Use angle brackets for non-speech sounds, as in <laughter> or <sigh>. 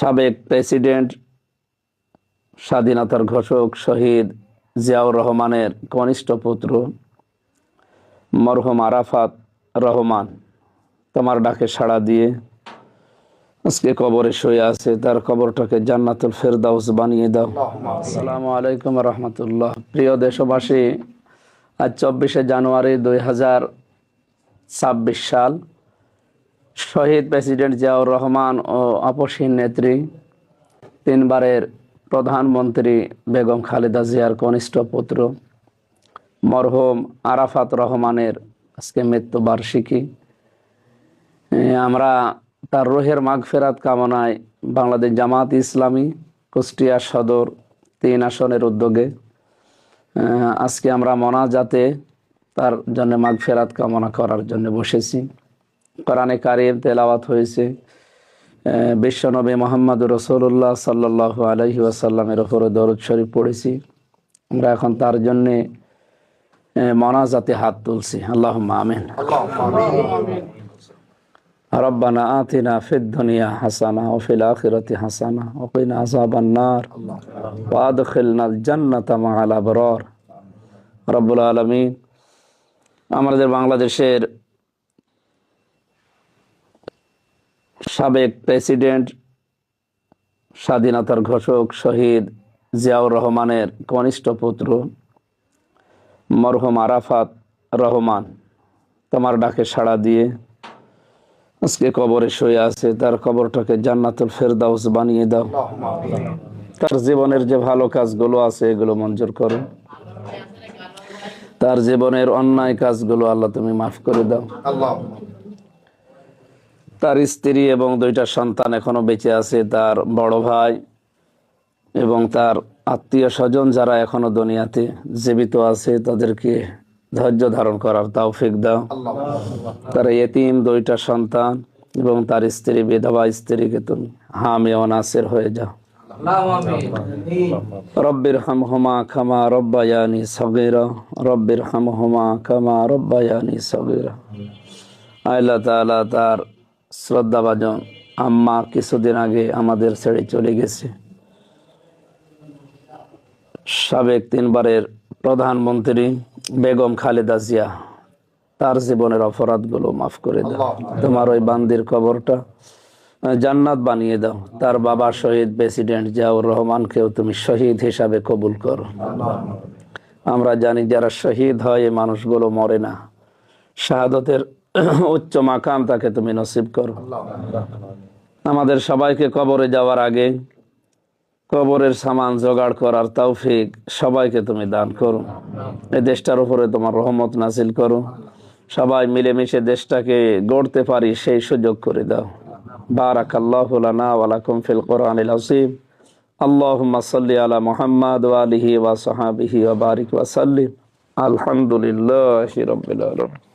সাবেক প্রেসিডেন্ট, স্বাধীনতার ঘোষক শহীদ জিয়াউর রহমানের কনিষ্ঠ পুত্র মরহুম আরাফাত রহমান। তোমার ডাকে সাড়া দিয়ে আজকে কবরে শুয়ে আছে, তার কবরটাকে জান্নাতুল ফেরদাউস বানিয়ে দাও। আসসালামু আলাইকুম রহমতুল্লাহ। প্রিয় দেশবাসী, আজ চব্বিশে জানুয়ারি দুই হাজার ছাব্বিশ সাল শহীদ প্রেসিডেন্ট জিয়াউর রহমান ও আপসীন নেত্রী তিনবারের প্রধানমন্ত্রী বেগম খালেদা জিয়ার কনিষ্ঠ পুত্র মরহুম আরাফাত রহমানের আজকে মৃত্যুবার্ষিকী। আমরা তার রোহের মাগফেরাত কামনায় বাংলাদেশ জামাত ইসলামী কুষ্টিয়া সদর তিন আসনের উদ্যোগে আজকে আমরা মনাজাতে তার জন্য মাগফেরাত কামনা করার জন্য বসেছি। কোরআনে কারিম তেলাওয়াত হয়েছে। বিশ্বনবী মোহাম্মদ রসুল্লাহ সাল্লাহ আলহি আসাল্লামের ওপরে দরদ শরীফ পড়েছি। আমরা এখন তার জন্যে মনাজাতে হাত তুলছি। আল্লাহ আমিন। হাসানা ও ফিল হাসানা ও কিনা আযাবান নার। ওয়া আদখিলনা জান্নাতা আমাদের বাংলাদেশের সাবেক প্রেসিডেন্ট, স্বাধীনতার ঘোষক শহীদ জিয়াউর রহমানের কনিষ্ঠ পুত্র মরহুম আরাফাত রহমান। তোমার ডাকে সাড়া দিয়ে আজকে কবরে শুয়ে আছে, তার কবরটাকে জান্নাতুল ফেরদাউস বানিয়ে দাও। তার জীবনের যে ভালো কাজগুলো আছে, এগুলো মঞ্জুর করো। তার জীবনের অন্যায় কাজগুলো আল্লাহ তুমি মাফ করে দাও। তার স্ত্রী এবং দুইটা সন্তান এখনও বেঁচে আছে, তার বড় ভাই এবং তার আত্মীয় স্বজন যারা এখনও দুনিয়াতে জীবিত আছে, তাদেরকে ধৈর্য ধারণ করার তৌফিক দাও। তার এতিম দুইটা সন্তান এবং তার স্ত্রী, বিধবা স্ত্রীকে তুমি হামে অনাসের হয়ে যাও। রব্বির হাম হুমা খামা রব্বায়ানি সগিরা রব্বির হাম হুমা খামা রব্বায়ানি সগিরা। আল্লাহ তাআলা তার শ্রদ্ধাভাজন আম্মা কিছুদিন আগে আমাদের ছেড়ে চলে গেছে। সাবেক তিনবারের প্রধানমন্ত্রী বেগম খালেদা জিয়া তার জীবনের অপরাধগুলো মাফ করে দাও। তোমার ওই বান্দির কবরটা জান্নাত বানিয়ে দাও। তার বাবা শহীদ প্রেসিডেন্ট জিয়াউর রহমানকেও তুমি শহীদ হিসাবে কবুল করো। আমরা জানি যারা শহীদ হয় এই মানুষগুলো মরে না। শাহাদতের <coughs> উচ্চ মাকাম তাকে তুমি নসিব করো আমাদের সবাইকে কবরে যাওয়ার আগে কবরের সামান জোগাড় করার তৌফিক সবাইকে তুমি দান করো এই দেশটার উপরে তোমার রহমত নাসিল করো সবাই মিলেমিশে দেশটাকে গড়তে পারি সেই সুযোগ করে দাও বারাক আল্লাহ লানা ওয়ালাকুম ফিল কোরআনিল আসিম اللهم صل على محمد وآله وصحابه وبارك وسلم الحمد لله رب العالمين